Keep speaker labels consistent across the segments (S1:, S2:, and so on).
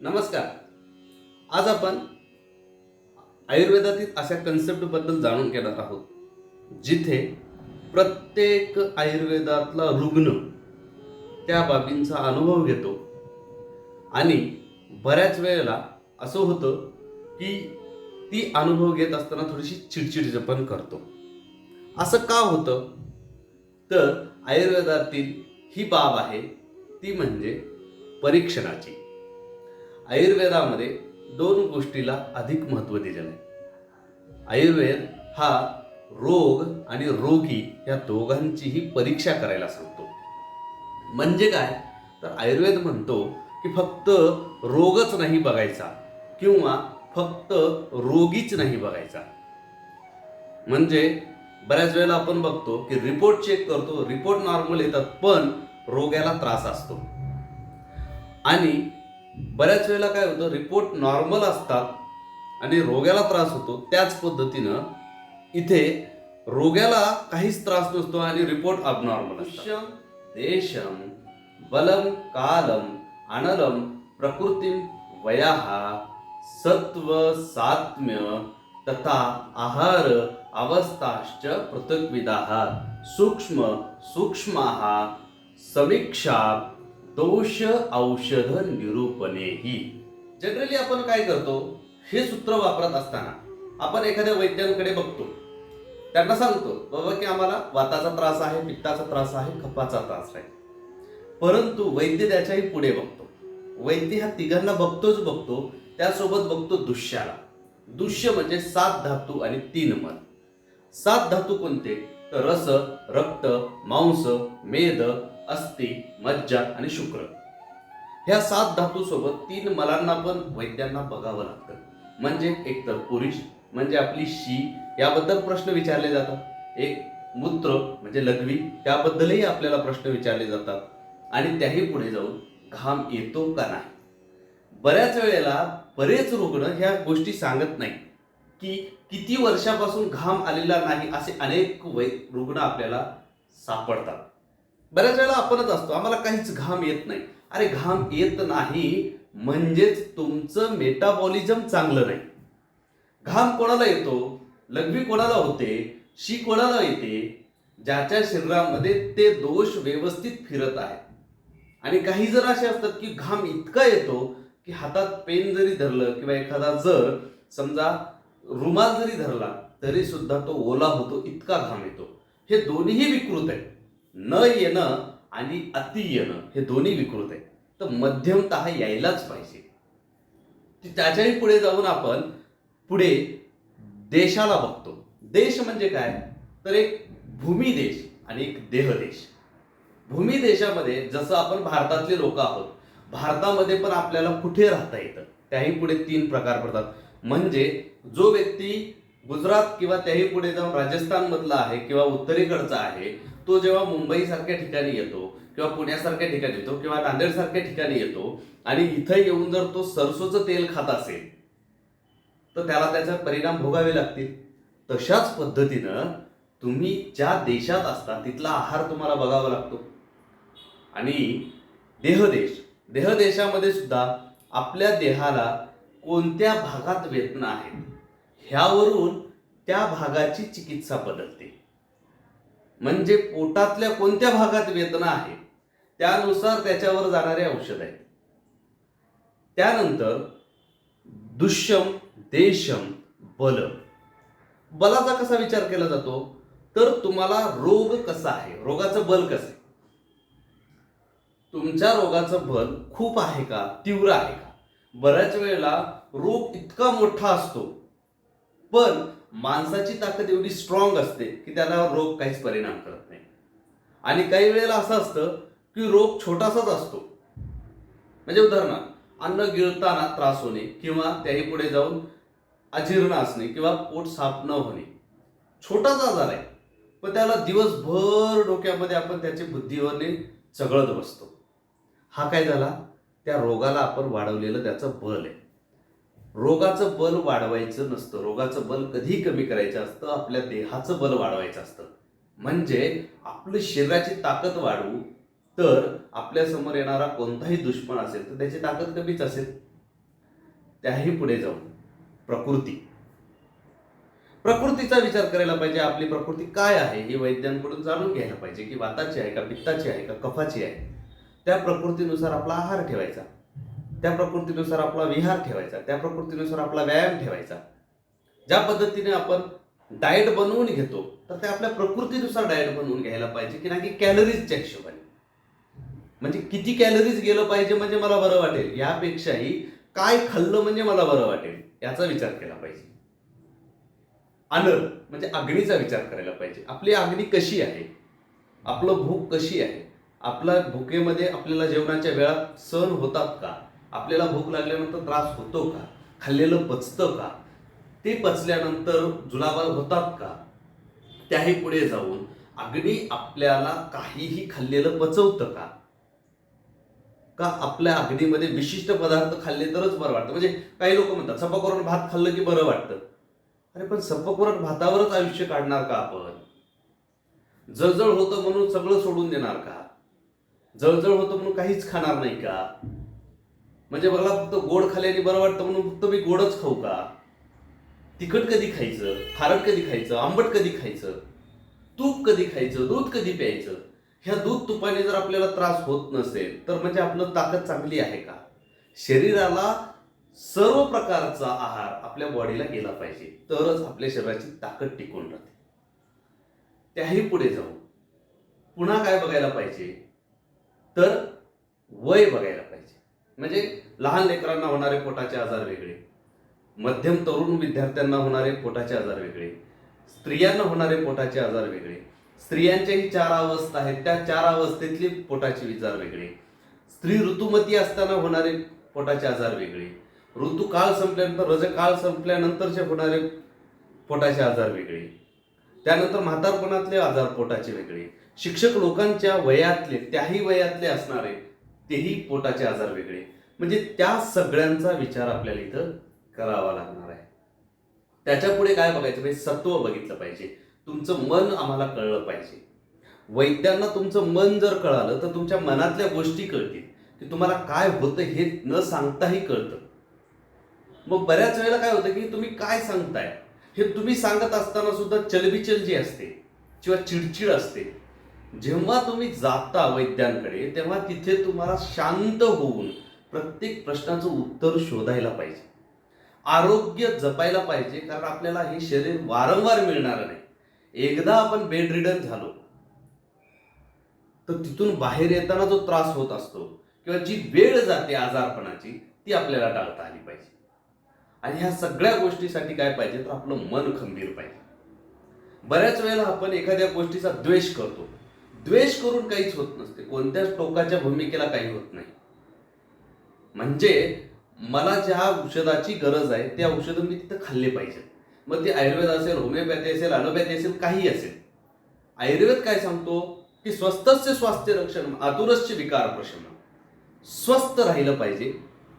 S1: नमस्कार. आज आपण आयुर्वेदातील अशा कन्सेप्टबद्दल जाणून घेणार आहोत जिथे प्रत्येक आयुर्वेदातला रुग्ण त्या बाबींचा अनुभव घेतो. आणि बऱ्याच वेळेला असं होतं की ती अनुभव घेत असताना थोडीशी चिडचिड जपण करतो. असं का होतं? तर आयुर्वेदातील ही बाब आहे ती म्हणजे परीक्षणाची. आयुर्वेदामध्ये दोन गोष्टीला अधिक महत्त्व दिलेलं आहे. आयुर्वेद हा रोग आणि रोगी या दोघांचीही परीक्षा करायला सांगतो. म्हणजे काय? तर आयुर्वेद म्हणतो की फक्त रोगच नाही बघायचा किंवा फक्त रोगीच नाही बघायचा. म्हणजे बऱ्याच वेळेला आपण बघतो की रिपोर्ट चेक करतो रिपोर्ट नॉर्मल येतात पण रोग्याला त्रास असतो. आणि बऱ्याच वेळेला काय होतं रिपोर्ट नॉर्मल असतात आणि रोग्याला त्रास होतो त्याच पद्धतीनं इथे रोग्याला काहीच त्रास नसतो आणि रिपोर्ट अबनॉर्मल असतो देशम. बलम कालम अनलम प्रकृतीम वयाहा सत्व सात्म्य तथा आहार अवस्थाश्च पृथक्विदाः सूक्ष्म सूक्ष्माः समीक्षा दोष औषध निरूपणेही. जनरली आपण काय करतो? हे सूत्र वापरत असताना आपण एखाद्या वैद्यांकडे बघतो. त्यांना सांगतो बाबा की आम्हाला वाताचा त्रास आहे पित्ताचा त्रास आहे खपाचा त्रास आहे. परंतु वैद्य त्याच्याही पुढे बघतो. वैद्य ह्या तिघांना बघतोच बघतो त्यासोबत बघतो दुष्याला. दुष्य म्हणजे सात धातू आणि तीन मन सात धातू कोणते? तर रस रक्त मांस मेद अस्थि मज्जा आणि शुक्र. ह्या सात धातू सोबत तीन मलांना पण वैद्यांना बघावं लागतं. म्हणजे एक तर पुरुष म्हणजे आपली शी याबद्दल प्रश्न विचारले जातात. एक मूत्र म्हणजे लघवी त्याबद्दलही आपल्याला प्रश्न विचारले जातात. आणि त्याही पुढे जाऊन घाम येतो का नाही? बऱ्याच वेळेला बरेच रुग्ण ह्या गोष्टी सांगत नाही. की किती वर्षापासून घाम आलेला नाही असे अनेक वै रुग्ण आपल्याला सापडतात. बऱ्याच वेळेला आपणच असतो. आम्हाला काहीच घाम येत नाही. अरे घाम येत नाही म्हणजेच तुमचं मेटाबॉलिझम चांगलं नाही. घाम कोणाला येतो? लघवी कोणाला होते? शी कोणाला येते? ज्याच्या शरीरामध्ये ते दोष व्यवस्थित फिरत आहेत. आणि काही जर असे असतात की घाम इतका येतो की हातात पेन जरी धरलं किंवा एखादा जर समजा रुमाल जरी धरला तरी सुद्धा तो ओला होतो इतका घाम येतो. हे दोन्हीही विकृत आहे न येणं आणि अति येणं हे दोन्ही विकृत आहे. तर मध्यमत यायलाच पाहिजे. ती त्याच्याही पुढे जाऊन आपण पुढे देशाला बघतो. देश म्हणजे काय? तर एक भूमी देश आणि एक देह देश. भूमी देशामध्ये जसं आपण भारतातले लोक आहोत भारतामध्ये पण आपल्याला कुठे राहता येतं? त्याही पुढे तीन प्रकार पडतात. म्हणजे जो व्यक्ती गुजरात किंवा त्याही पुढे जाऊन राजस्थान मधला आहे किंवा उत्तरेकडचा आहे तो जेव्हा मुंबईसारख्या ठिकाणी येतो किंवा पुण्यासारख्या ठिकाणी येतो किंवा नांदेड सारख्या ठिकाणी येतो आणि इथं येऊन जर तो सरसोचं तेल खात असेल तर त्याला त्याचा परिणाम भोगावे लागतील. तशाच पद्धतीनं तुम्ही ज्या देशात असता तिथला आहार तुम्हाला बघावा लागतो. आणि देहदेश देहदेशामध्ये सुद्धा आपल्या देहाला कोणत्या भागात वेदना आहेत ह्यावरून त्या भागाची चिकित्सा बदलते. म्हणजे पोटातल्या कोणत्या भागात वेदना आहे त्यानुसार त्याच्यावर जाणारे औषध आहेत. त्यानंतर दुष्यम देशम बल बलाचा कसा विचार केला जातो? तर तुम्हाला रोग कसा आहे? रोगाचं बल कसं आहे? तुमच्या रोगाचं बल खूप आहे का? तीव्र आहे का? बऱ्याच वेळेला रोग इतका मोठा असतो. पण माणसाची ताकद एवढी स्ट्रॉंग असते की त्याला रोग काहीच परिणाम करत नाही. आणि काही वेळेला असं असतं की रोग छोटासाच असतो. म्हणजे उदाहरणार्थ अन्न गिळताना त्रास होणे किंवा त्याही पुढे जाऊन अजीर्ण असणे किंवा पोट साफ न होणे. छोटाच आजार आहे. पण त्याला दिवसभर डोक्यामध्ये आपण त्याची बुद्धीवरने चगळत बसतो. हा काय झाला? त्या रोगाला आपण वाढवलेलं त्याचं बल आहे. रोगाचं बल वाढवायचं नसतं. रोगाचं बल कधी कमी करायचं असतं. आपल्या देहाचं बल वाढवायचं असतं. म्हणजे आपलं शरीराची ताकद वाढवू. तर आपल्यासमोर येणारा कोणताही दुश्मन असेल तर त्याची ताकद कमीच असेल. त्याही पुढे जाऊन. प्रकृती. प्रकृतीचा विचार करायला पाहिजे. आपली प्रकृती काय आहे हे वैद्यांकडून जाणून घ्यायला पाहिजे. की वाताची आहे का पित्ताची आहे का कफाची आहे. त्या प्रकृतीनुसार आपला आहार ठेवायचा. त्या प्रकृतीनुसार आपला विहार ठेवायचा त्या प्रकृतीनुसार आपला व्यायाम ठेवायचा. ज्या पद्धतीने आपण डाएट बनवून घेतो तर ते आपल्या प्रकृतीनुसार डाएट बनवून घ्यायला पाहिजे की नाही की कॅलरीजच्या हिशोबाने. म्हणजे किती कॅलरीज गेलं पाहिजे म्हणजे मला बरं वाटेल यापेक्षाही काय खाल्लं म्हणजे मला बरं वाटेल याचा विचार केला पाहिजे. अनर म्हणजे अग्नीचा विचार करायला पाहिजे. आपली अग्नी कशी आहे? आपलं भूक कशी आहे? आपल्या भुकेमध्ये आपल्याला जेवणाच्या वेळा सहन होतात का? आपल्याला भूक लागल्यानंतर त्रास होतो का? खाल्लेलं पचतं का? ते पचल्यानंतर जुलाबाल होतात का? त्याही पुढे जाऊन अग्नी आपल्याला काहीही खाल्लेलं पचवतं का? का आपल्या अग्नीमध्ये विशिष्ट पदार्थ खाल्ले तरच बरं वाटतं? म्हणजे काही लोक म्हणतात सपाकरून भात खाल्लं की बरं वाटतं. अरे पण सपकवरण भातावरच आयुष्य काढणार का आपण? जळजळ होतं म्हणून सगळं सोडून देणार का? जळजळ होतं म्हणून काहीच खाणार नाही का? म्हणजे मला फक्त गोड खाल्ल्याने बरं वाटतं म्हणून फक्त मी गोडच खाऊ का? तिखट कधी खायचं? खारट कधी खायचं? आंबट कधी खायचं? तूप कधी खायचं? दूध कधी प्यायचं? ह्या दूध तुपाने जर आपल्याला त्रास होत नसेल तर म्हणजे आपलं ताकद चांगली आहे का? शरीराला सर्व प्रकारचा आहार आपल्या बॉडीला गेला पाहिजे तरच आपल्या शरीराची ताकद टिकून राहते. त्याही पुढे जाऊ. पुन्हा काय बघायला पाहिजे? तर वय बघायला पाहिजे म्हणजे लहान लेकरांना होणारे पोटाचे आजार वेगळे मध्यम तरुण विद्यार्थ्यांना होणारे पोटाचे आजार वेगळे स्त्रियांना होणारे पोटाचे आजार वेगळे स्त्रियांच्याही चार अवस्था आहेत त्या चार अवस्थेतले पोटाचे विचार वेगळे स्त्री ऋतुमती असताना होणारे पोटाचे आजार वेगळे ऋतू काळ संपल्यानंतर रजकाळ संपल्यानंतरचे होणारे पोटाचे आजार वेगळे त्यानंतर म्हातारपणातले आजार पोटाचे वेगळे शिक्षक लोकांच्या वयातले त्याही वयातले असणारे तेही पोटाचे आजार वेगळे. म्हणजे त्या सगळ्यांचा विचार आपल्याला इथं करावा लागणार आहे. त्याच्या पुढे काय बघायचं? म्हणजे सत्व बघितलं पाहिजे. तुमचं मन आम्हाला कळलं पाहिजे. वैद्यांना तुमचं मन जर कळालं तर तुमच्या मनातल्या गोष्टी कळतील. की तुम्हाला काय होतं हे न सांगताही कळतं. मग बऱ्याच वेळेला काय होतं की तुम्ही काय सांगताय? हे तुम्ही सांगत असताना सुद्धा चलबिचल जी असते किंवा चिडचिड असते जेव्हा तुम्ही जाता वैद्यांकडे तेव्हा तिथे तुम्हाला शांत होऊन प्रत्येक प्रश्नाचं उत्तर शोधायला पाहिजे. आरोग्य जपायला पाहिजे कारण आपल्याला हे शरीर वारंवार मिळणार नाही. एकदा आपण बेड रिडन झालो तर तिथून बाहेर येताना जो त्रास होत असतो किंवा जी वेळ जाते आजारपणाची ती आपल्याला टाळता आली पाहिजे. आणि ह्या सगळ्या गोष्टीसाठी काय पाहिजे तर आपलं मन खंबीर पाहिजे. बऱ्याच वेळेला आपण एखाद्या गोष्टीचा द्वेष करतो. द्वेष करून काहीच होत नसते. कोणत्याच टोकाच्या भूमिकेला काही होत नाही. म्हणजे मला ज्या औषधाची गरज आहे ते औषधं मी तिथं खाल्ले पाहिजे मग ते आयुर्वेद असेल होमिओपॅथी असेल अलोपॅथी असेल काही असेल. आयुर्वेद काय सांगतो? की स्वस्तस्य स्वास्थ्य रक्षण आतुरस्य विकार प्रशमन स्वस्थ राहिलं पाहिजे.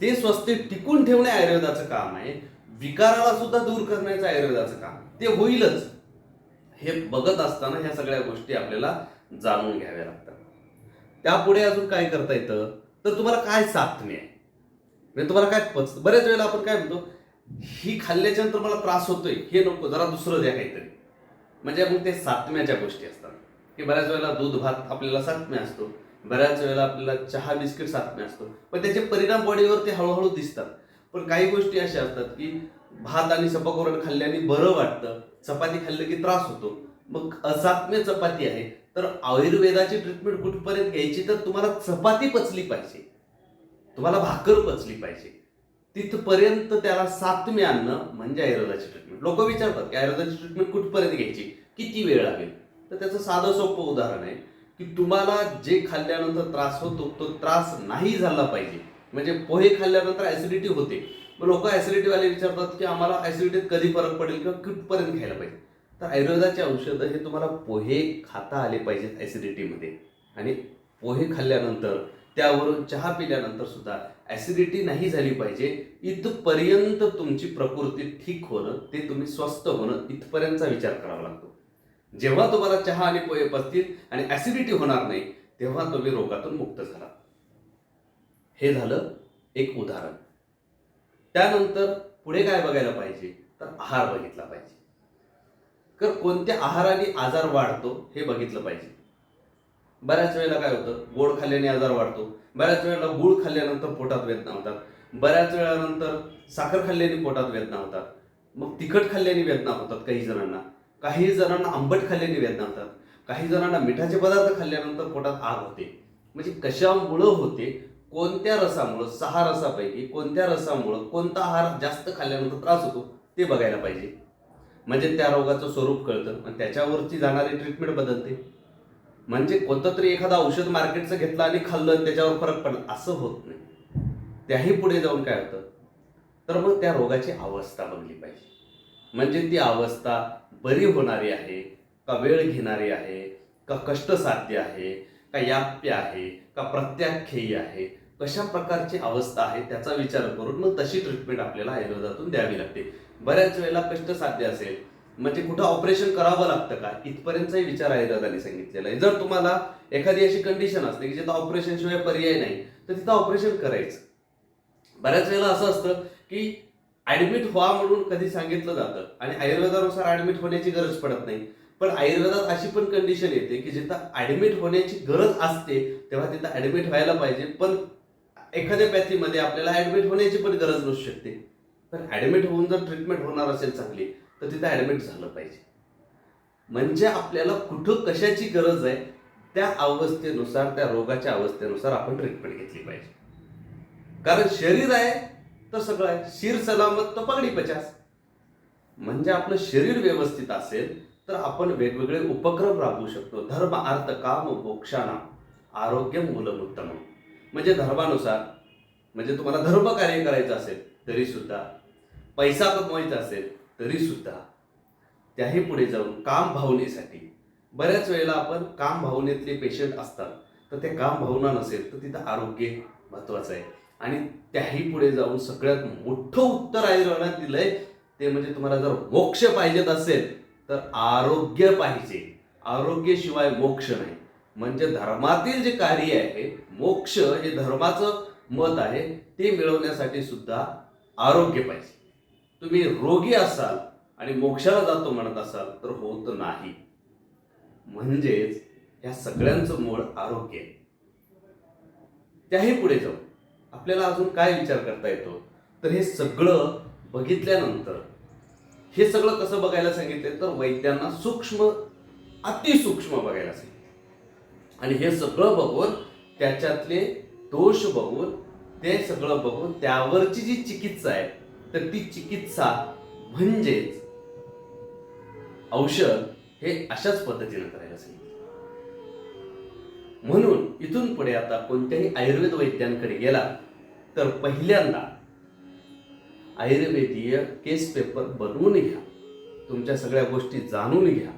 S1: ते स्वस्थ टिकून ठेवणे आयुर्वेदाचं काम आहे. विकाराला सुद्धा दूर करण्याचं आयुर्वेदाचं काम ते होईलच. हे बघत असताना ह्या सगळ्या गोष्टी आपल्याला जाणून घ्याव्या लागतात. त्यापुढे अजून काय करता येतं? तर तुम्हाला काय साथमी आहे? म्हणजे तुम्हाला काय पच बऱ्याच वेळेला आपण काय म्हणतो ही खाल्ल्याच्या नंतर मला त्रास होतोय हे नको जरा दुसरं द्या काहीतरी. म्हणजे मग ते सातम्याच्या गोष्टी असतात. की बऱ्याच वेळेला दूध भात आपल्याला सातम्या असतो. बऱ्याच वेळेला आपल्याला चहा बिस्किट सातम्या असतो. पण त्याचे परिणाम बॉडीवर ते हळूहळू दिसतात. पण काही गोष्टी अशा असतात की भात आणि सपाकोरण खाल्ल्याने बरं वाटतं चपाती खाल्लं की त्रास होतो. मग असात्म्य चपाती आहे तर आयुर्वेदाची ट्रीटमेंट कुठपर्यंत घ्यायची? तर तुम्हाला चपाती पचली पाहिजे. तुम्हाला भाकर पचली पाहिजे. तिथपर्यंत त्याला सातम्य आणणं म्हणजे आयुर्वेदाची ट्रीटमेंट लोक विचारतात की आयुर्वेदाची ट्रीटमेंट कुठपर्यंत घ्यायची? किती वेळ लागेल? तर त्याचं साधं सोपं उदाहरण आहे की तुम्हाला जे खाल्ल्यानंतर त्रास होतो तो त्रास नाही झाला पाहिजे. म्हणजे पोहे खाल्ल्यानंतर ऍसिडिटी होते. मग लोक ॲसिडिटीवाले विचारतात की आम्हाला ॲसिडिटीत कधी फरक पडेल किंवा कुठपर्यंत घ्यायला पाहिजे? तर आयुर्वेदाचे औषधं हे तुम्हाला पोहे खाता आले पाहिजेत ॲसिडिटीमध्ये आणि पोहे खाल्ल्यानंतर त्यावरून चहा पिल्यानंतर सुद्धा ऍसिडिटी नाही झाली पाहिजे. इथपर्यंत तुमची प्रकृती ठीक होणं ते तुम्ही स्वस्त होणं इथपर्यंतचा विचार करावा लागतो. जेव्हा तुम्हाला चहा आणि पोहे पचतील आणि ऍसिडिटी होणार नाही तेव्हा तुम्ही रोगातून मुक्त झाला. हे झालं एक उदाहरण. त्यानंतर पुढे काय बघायला पाहिजे? तर आहार बघितला पाहिजे. तर कोणत्या आहाराने आजार वाढतो हे बघितलं पाहिजे. बऱ्याच वेळेला काय होतं गोड खाल्ल्याने आजार वाढतो बऱ्याच वेळेला गुळ खाल्ल्यानंतर पोटात वेदना होतात बऱ्याच वेळानंतर साखर खाल्ल्याने पोटात वेदना होतात मग तिखट खाल्ल्याने वेदना होतात काही जणांना काही जणांना आंबट खाल्ल्याने वेदना होतात काही जणांना मिठाचे पदार्थ खाल्ल्यानंतर पोटात आग होते. म्हणजे कशामुळं होते कोणत्या रसामुळं सहा रसापैकी कोणत्या रसामुळं कोणता आहार जास्त खाल्ल्यानंतर त्रास होतो ते बघायला पाहिजे. म्हणजे त्या रोगाचं स्वरूप कळतं. आणि त्याच्यावरची जाणारी ट्रीटमेंट बदलते. म्हणजे कोणतं तरी एखादं औषध मार्केटचं घेतलं आणि खाल्लं आणि त्याच्यावर फरक पडला असं होत नाही. त्याही पुढे जाऊन काय होतं? तर मग त्या रोगाची अवस्था बघली पाहिजे. म्हणजे ती अवस्था बरी होणारी आहे का वेळ घेणारी आहे का कष्टसाध्य आहे का याप्य आहे का प्रत्याख्ययी आहे कशा प्रकारची अवस्था आहे त्याचा विचार करून मग तशी ट्रीटमेंट आपल्याला आयुर्वेदातून द्यावी लागते. बऱ्याच वेळेला कष्टसाध्य असेल. म्हणजे कुठं ऑपरेशन करावं लागतं का? इथपर्यंतचाही विचार आयुर्वेदाने सांगितलेला आहे. जर तुम्हाला एखादी अशी कंडिशन असते की जिथं ऑपरेशन शिवाय पर्याय नाही तर तिथं ऑपरेशन करायचं. बऱ्याच वेळेला असं असतं की ऍडमिट व्हा म्हणून कधी सांगितलं जातं आणि आयुर्वेदानुसार ऍडमिट होण्याची गरज पडत नाही. पण आयुर्वेदात अशी पण कंडिशन येते की जिथं ऍडमिट होण्याची गरज असते तेव्हा तिथं ऍडमिट व्हायला पाहिजे. पण एखाद्या पॅथीमध्ये आपल्याला ऍडमिट होण्याची पण गरज नसू शकते. तर ऍडमिट होऊन जर ट्रीटमेंट होणार असेल चांगली तर तिथं ऍडमिट झालं पाहिजे. म्हणजे आपल्याला कुठं कशाची गरज आहे त्या अवस्थेनुसार त्या रोगाच्या अवस्थेनुसार आपण ट्रीटमेंट घेतली पाहिजे. कारण शरीर आहे तर सगळं आहे. शिर सलामत तर पगडी पचास. म्हणजे आपलं शरीर व्यवस्थित असेल तर आपण वेगवेगळे उपक्रम राबवू शकतो. धर्म अर्थ काम मोक्षाना आरोग्य मूलमुत्तम म्हणजे धर्मानुसार म्हणजे तुम्हाला धर्म कार्य करायचं असेल तरी सुद्धा पैसा कमवायचा असेल तरी सुद्धा त्याही पुढे जाऊन काम भावनेसाठी. बऱ्याच वेळेला आपण काम भावनेतले पेशंट असतात तर ते काम भावना नसेल तर तिथं आरोग्य महत्वाचं आहे. आणि त्याही पुढे जाऊन सगळ्यात मोठं उत्तर आयुर्वेदात दिलंय ते म्हणजे तुम्हाला जर मोक्ष पाहिजेत असेल तर आरोग्य पाहिजे. आरोग्याशिवाय मोक्ष नाही. म्हणजे धर्मातील जे कार्य आहे मोक्ष हे धर्माचं मत आहे ते मिळवण्यासाठी सुद्धा आरोग्य पाहिजे. तुम्ही रोगी असाल आणि मोक्षाला जातो म्हणत असाल तर होत नाही. म्हणजेच ह्या सगळ्यांचं मूळ आरोग्य आहे. त्याही पुढे जाऊ. आपल्याला अजून काय विचार करता येतो? तर हे सगळं बघितल्यानंतर हे सगळं कसं बघायला सांगितलं? तर वैद्यांना सूक्ष्म अतिसूक्ष्म बघायला सांगितलं. आणि हे सगळं बघून त्याच्यातले दोष बघून ते सगळं बघून त्यावरची जी चिकित्सा आहे तर ती चिकित्सा म्हणजेच औषध हे अशाच पद्धतीने करायला सांगितलं. म्हणून इथून पुढे आता कोणत्याही आयुर्वेद वैद्यांकडे गेला तर पहिल्यांदा आयुर्वेदीय केस पेपर बनवून घ्या. तुमच्या सगळ्या गोष्टी जाणून घ्या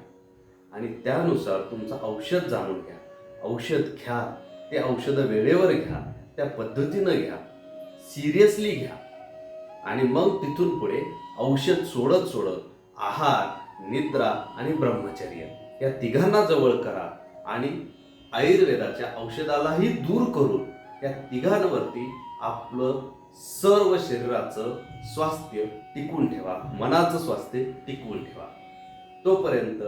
S1: आणि त्यानुसार तुमचं औषध जाणून घ्या. औषध घ्या ते औषधं वेळेवर घ्या त्या पद्धतीनं घ्या. सिरियसली घ्या. आणि मग तिथून पुढे औषध सोडत सोडत आहार निद्रा आणि ब्रह्मचर्य या तिघांना जवळ करा आणि आयुर्वेदाच्या औषधालाही दूर करून या तिघांवरती आपलं सर्व शरीराचं स्वास्थ्य टिकून ठेवा मनाचं स्वास्थ्य टिकवून ठेवा. तोपर्यंत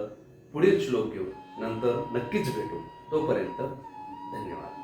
S1: पुढील श्लोक घेऊ नंतर नक्कीच भेटू. तोपर्यंत धन्यवाद.